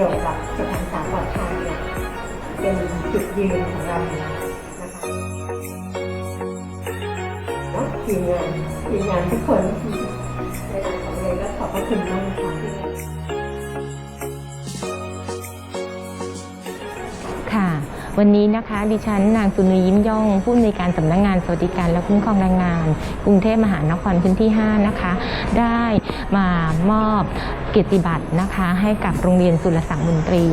กี่ยวกับสถานกาปลอดภัยเนี่ยเป็นจุดยืนของเรานะคะเนาะทีมงานทีมงานทุกคนในนามของเลยก็ขอบพระคุณมากค่ะค่ะ วันนี้นะคะดิฉันนางสุนียิ้มย่อง ผู้อำนวยการสำนักงงานสวัสดิการและคุ้มครองแรงงาน กรุงเทพมหานครพื้นที่ 5 นะคะ ได้มามอบเกียรติบัตรนะคะให้กับโรงเรียนสุรศักดิ์มนตรี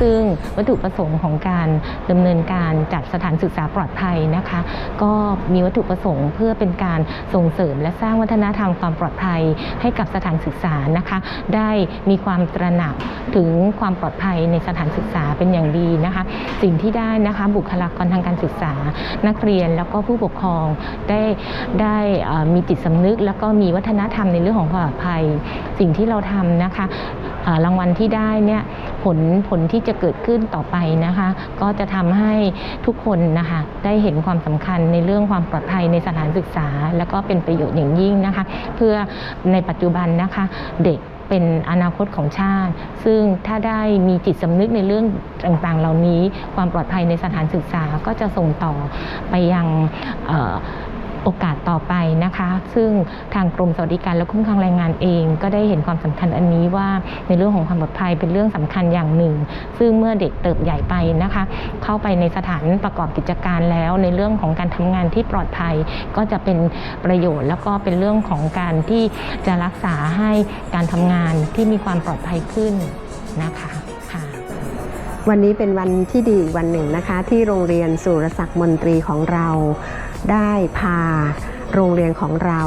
ซึ่งวัตถุประสงค์ของการดำเนินการจัดสถานศึกษาปลอดภัยนะคะ ก็มีวัตถุประสงค์เพื่อเป็นการส่งเสริมและสร้างวัฒนธรรมความปลอดภัยให้กับสถานศึกษานะคะ ได้มีความตระหนักถึงความปลอดภัยในสถานศึกษาเป็นอย่างดีนะคะ สิ่งที่ได้นะคะบุคลากรทางการศึกษา นักเรียนแล้วก็ผู้ปกครองได้ได้มีจิตสำนึก แล้วก็มีวัฒนธรรมในเรื่องของความปลอดภัย สิ่งที่เราทำนะคะรางวัลที่ได้เนี่ยผลผลที่จะเกิดขึ้นต่อไปนะคะ ก็จะทำให้ทุกคนนะคะได้เห็นความสำคัญในเรื่องความปลอดภัยในสถานศึกษา แล้วก็เป็นประโยชน์อย่างยิ่งนะคะ เพื่อในปัจจุบันนะคะเด็กเป็นอนาคตของชาติ ซึ่งถ้าได้มีจิตสำนึกในเรื่องต่างๆ เหล่านี้ ความปลอดภัยในสถานศึกษาก็จะส่งต่อไปยัง โอกาสต่อไปนะคะ ซึ่งทางกรมสวัสดิการและคุ้มครองแรงงานเอง ก็ได้เห็นความสำคัญอันนี้ว่าในเรื่องของความปลอดภัยเป็นเรื่องสำคัญอย่างหนึ่ง ซึ่งเมื่อเด็กเติบใหญ่ไปนะคะ เข้าไปในสถานประกอบกิจการแล้ว ในเรื่องของการทำงานที่ปลอดภัย ก็จะเป็นประโยชน์ แล้วก็เป็นเรื่องของการที่จะรักษาให้การทำงานที่มีความปลอดภัยขึ้นนะคะค่ะวันนี้เป็นวันที่ดีอีกวันหนึ่งนะคะ ที่โรงเรียนสุรศักดิ์มนตรีของเรา ได้พาโรงเรียนของเรา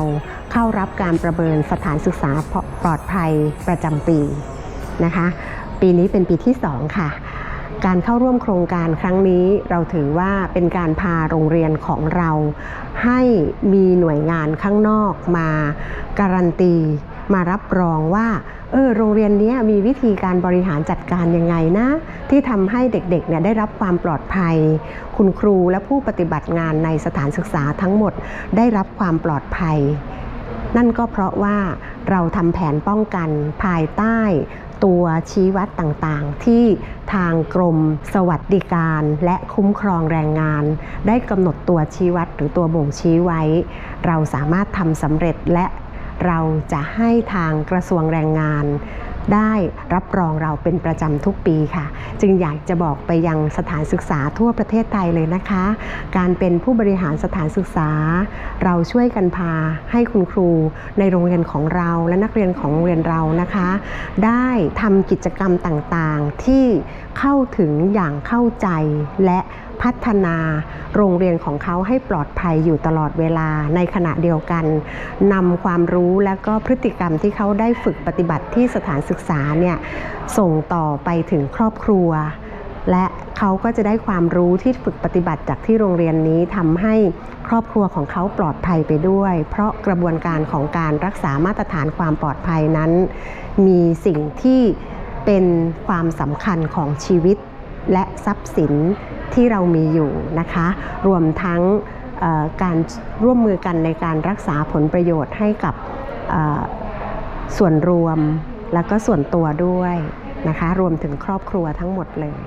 เข้ารับการประเมินสถานศึกษาปลอดภัยประจำปีนะคะ ปีนี้เป็นปีที่ 2 ค่ะ การเข้าร่วมโครงการครั้งนี้เราถือว่าเป็นการพาโรงเรียนของเรา ให้มีหน่วยงานข้างนอกมาการันตี มารับรองว่าเออโรงเรียนนี้มีวิธีการบริหารจัดการยังไงนะ ที่ทำให้เด็กๆเนี่ยได้รับความปลอดภัย คุณครูและผู้ปฏิบัติงานในสถานศึกษาทั้งหมดได้รับความปลอดภัย นั่นก็เพราะว่าเราทำแผนป้องกันภายใต้ตัวชี้วัดต่างๆ ที่ทางกรมสวัสดิการและคุ้มครองแรงงาน ได้กำหนดตัวชี้วัดหรือตัวบ่งชี้ไว้ เราสามารถทำสำเร็จและ เราจะให้ทางกระทรวงแรงงาน ได้รับรองเราเป็นประจำทุกปีค่ะ จึงอยากจะบอกไปยังสถานศึกษาทั่วประเทศไทยเลยนะคะ การเป็นผู้บริหารสถานศึกษา เราช่วยกันพาให้คุณครูในโรงเรียนของเราและนักเรียนของโรงเรียนเรานะคะ ได้ทำกิจกรรมต่างๆที่เข้าถึงอย่างเข้าใจและ พัฒนาโรงเรียนของเขาให้ปลอดภัยอยู่ตลอดเวลาในขณะเดียวกันนำความรู้และก็พฤติกรรมที่เขาได้ฝึกปฏิบัติที่สถานศึกษาเนี่ยส่งต่อไปถึงครอบครัว และเขาก็จะได้ความรู้ที่ฝึกปฏิบัติจากที่โรงเรียนนี้ทำให้ครอบครัวของเขาปลอดภัยไปด้วย เพราะกระบวนการของการรักษามาตรฐานความปลอดภัยนั้น มีสิ่งที่เป็นความสำคัญของชีวิตและทรัพย์สิน ที่เรามีอยู่นะคะ รวมทั้งการร่วมมือกันในการรักษาผลประโยชน์ให้กับส่วนรวมและก็ส่วนตัวด้วยนะคะ รวมถึงครอบครัวทั้งหมดเลย